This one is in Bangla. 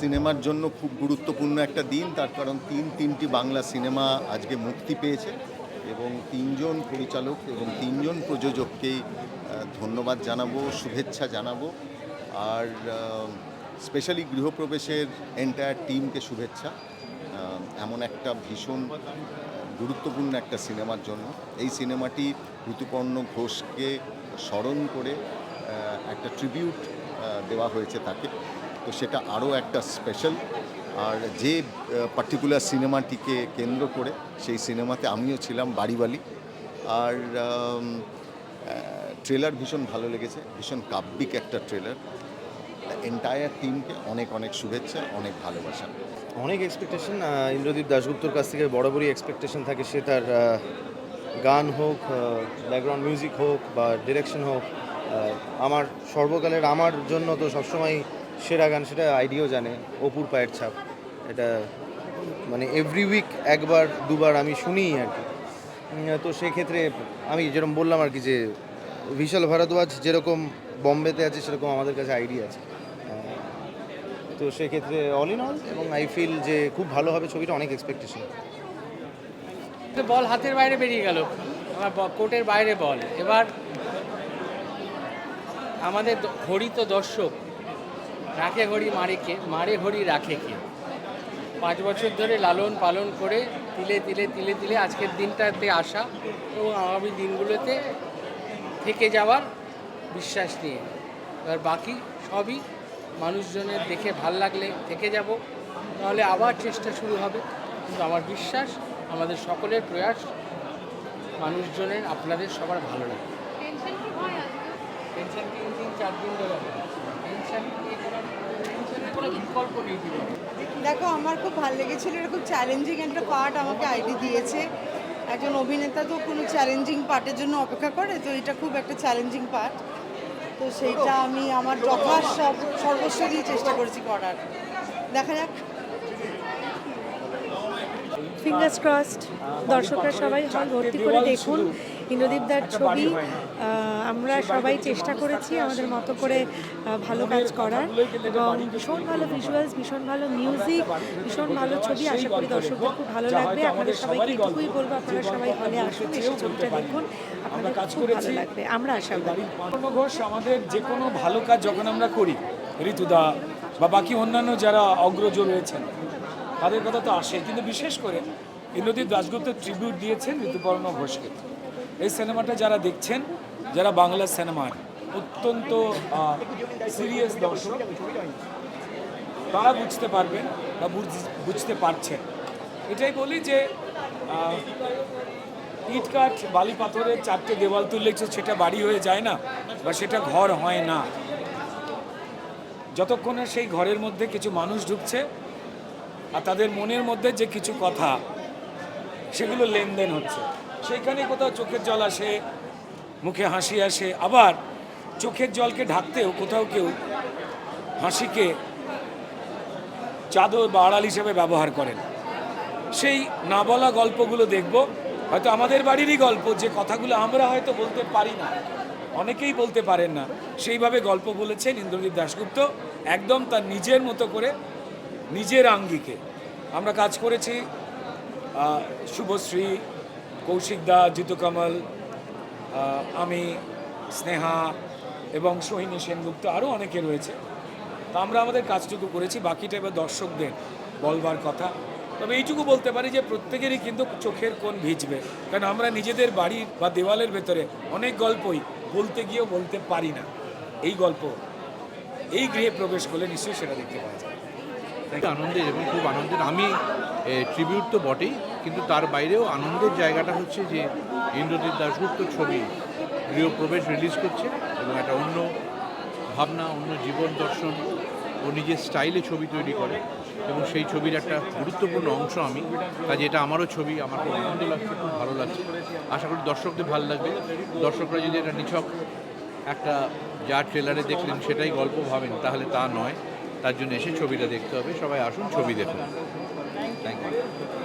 সিনেমার জন্য খুব গুরুত্বপূর্ণ একটা দিন, তার কারণ তিন তিনটি বাংলা সিনেমা আজকে মুক্তি পেয়েছে এবং তিনজন পরিচালক এবং তিনজন প্রযোজককেই ধন্যবাদ জানাব, শুভেচ্ছা জানাব। আর স্পেশালি গৃহপ্রবেশের এন্টায়ার টিমকে শুভেচ্ছা এমন একটা ভীষণ গুরুত্বপূর্ণ একটা সিনেমার জন্য। এই সিনেমাটি ঋতুপর্ণ ঘোষকে স্মরণ করে একটা ট্রিবিউট দেওয়া হয়েছে তাকে। তো সেটা আরও একটা স্পেশাল আর যে পার্টিকুলার সিনেমাটিকে কেন্দ্র করে সেই সিনেমাতে আমিও ছিলাম বাড়িওয়ালি। আর ট্রেলার ভীষণ ভালো লেগেছে, ভীষণ কাব্যিক একটা ট্রেলার এন্টায়ার টিমকে অনেক অনেক শুভেচ্ছা, অনেক ভালোবাসা। অনেক এক্সপেকটেশন ইন্দ্রদীপ দাশগুপ্তর কাছ থেকে বরাবরই এক্সপেকটেশন থাকে সে তার গান হোক ব্যাকগ্রাউন্ড মিউজিক হোক বা ডিরেকশন হোক আমার সর্বকালের, আমার জন্য তো সবসময় সেরা গান, সেটা আইডিও জানে, অপুর পায়ের ছাপ। এটা মানে এভরি উইক একবার, দুবার আমি শুনি আর কি। তো সেক্ষেত্রে আমি যেরকম বললাম আর কি যে, বিশাল ভারদ্বাজ যেরকম বম্বেতে আছে, সেরকম আমাদের কাছে আইডিয়া আছে। তো সেক্ষেত্রে অল ইন অল এবং আই ফিল যে খুব ভালো হবে ছবিটা, অনেক এক্সপেকটেশন বল, হাতের বাইরে বেরিয়ে গেল। আমার কোর্টের বাইরে বল। এবার আমাদের দ- ঘড়ি তো দর্শক রাখে ঘড়ি মারে কে মারে ঘড়ি রাখে কে? পাঁচ বছর ধরে লালন পালন করে তিলে তিলে তিলে তিলে আজকের দিনটাতে আসা এবং আগামী দিনগুলোতে থেকে যাওয়ার বিশ্বাস নিয়ে। এবার বাকি সবই মানুষজনের দেখে ভালো লাগলে থেকে যাব তাহলে আবার চেষ্টা শুরু হবে। কিন্তু আমার বিশ্বাস আমাদের সকলের প্রয়াস মানুষজনের আপনাদের সবার ভালো লাগে টেনশন তিন চার দিন ধরে দেখো, আমার খুব ভালো লেগেছিল। এরকম চ্যালেঞ্জিং একটা পার্ট আমাকে আইডি দিয়েছে। একজন অভিনেতা তো কোনো চ্যালেঞ্জিং পার্টের জন্য অপেক্ষা করে, তো এটা খুব একটা চ্যালেঞ্জিং পার্ট তো সেইটা আমি আমার যথা সব- সর্বস্ব দিয়ে চেষ্টা করেছি করার। দেখা যাক। ফিঙ্গার্স ক্রসড দর্শকরা সবাই হল ভর্তি করে দেখুন। ইন্দ্রদীপদার ছবি আমরা সবাই চেষ্টা করেছি আমাদের মতো করে ভালো কাজ করার। এবং ভীষণ ভালো ভিজুয়ালস ভীষণ ভালো মিউজিক ভীষণ ভালো ছবি আশা করি দর্শকদের খুব ভালো লাগবে। আপনাদের সবাইকে এটুকুই বলব আপনারা সবাই হলে আসুন এসে ছবিটা দেখুন। আপনাদের খুব ভালো লাগবে আমরা আশা করি। ঘোষ আমাদের যে কোনো ভালো কাজ যখন আমরা করি ঋতুদা বা বাকি অন্যান্য যারা অগ্রজ রয়েছেন তাদের কথা তো আসে। কিন্তু বিশেষ করে ইন্দ্রদীপ দাশগুপ্ত ট্রিবিউট দিয়েছেন ঋতুপর্ণ ঘোষকে। এই সিনেমাটা যারা দেখছেন যারা বাংলা সিনেমার অত্যন্ত সিরিয়াস দর্শক তারা বুঝতে পারবেন বা বুঝ- বুঝতে পারছেন। এটাই বলি যে আহ, ইট কাঠ বালি পাথরের চারটে দেওয়াল তুললে সেটা বাড়ি হয়ে যায় না বা সেটা ঘর হয় না। যতক্ষণে সেই ঘরের মধ্যে কিছু মানুষ ঢুকছে আর তাদের মনের মধ্যে যে কিছু কথা সেগুলো লেনদেন হচ্ছে। সেইখানে কোথাও চোখের জল আসে, মুখে হাসি আসে, আবার চোখের জলকে ঢাকতেও কোথাও কেউ হাসিকে চাদর বা আড়াল হিসেবে ব্যবহার করেন। সেই না বলা গল্পগুলো দেখব। হয়তো আমাদের বাড়িরই গল্প, যে কথাগুলো আমরা হয়তো বলতে পারি না। অনেকেই বলতে পারেন না। সেইভাবে গল্প বলেছেন ইন্দ্রজিৎ দাশগুপ্ত। একদম তার নিজের মতো করে, নিজের আঙ্গিকে। আমরা কাজ করেছি শুভশ্রী কৌশিক দা জিতুকমল আহ, আমি স্নেহা এবং সোহিনী সেনগুপ্ত আরও অনেকে রয়েছে। তা আমরা আমাদের কাজটুকু করেছি বাকিটা এবার দর্শকদের বলবার কথা। তবে এইটুকু বলতে পারি যে প্রত্যেকেরই কিন্তু চোখের কোণ ভিজবে। কারণ আমরা নিজেদের বাড়ি বা দেওয়ালের ভেতরে অনেক গল্পই বলতে গিয়েও বলতে পারি না। এই গল্প এই গৃহে প্রবেশ করলে নিশ্চয়ই সেটা দেখতে পাওয়া যায়। আনন্দের এবং খুব আনন্দের। আমি ট্রিবিউট তো বটেই। কিন্তু তার বাইরেও আনন্দের জায়গাটা হচ্ছে যে ইন্দ্রজিৎ দাশগুপ্ত ছবি গৃহপ্রবেশ রিলিজ করছে এবং একটা অন্য ভাবনা, অন্য জীবন দর্শন ও নিজের স্টাইলে ছবি তৈরি করে এবং সেই ছবির একটা গুরুত্বপূর্ণ অংশ আমি। কাজে এটা আমারও ছবি, আমার খুব আনন্দ লাগছে, খুব ভালো লাগছে। আশা করি দর্শকদের ভালো লাগবে। দর্শকরা যদি এটা নিছক একটা যা ট্রেলারে দেখলেন সেটাই গল্প ভাবেন, তাহলে তা নয়। তার জন্য এসে ছবিটা দেখতে হবে। সবাই আসুন, ছবি দেখুন। Thank you